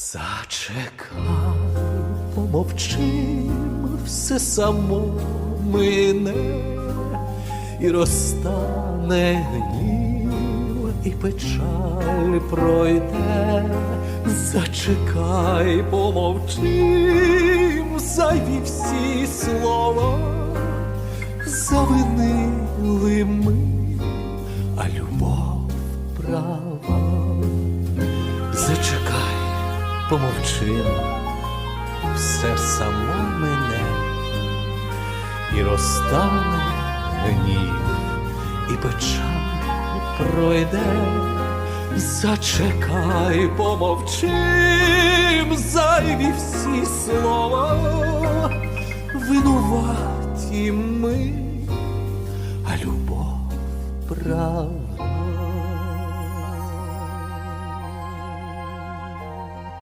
Зачекай, помовчим, все само мине і розтане гнів, і печаль пройде. Зачекай, помовчим, зайві всі слова, завинили ми, а любов права. Зачекай, помовчи, все само мене, і розтане гнів, і печаль пройде. Зачекай, помовчим, зайві всі слова, винуваті ми, а любов права.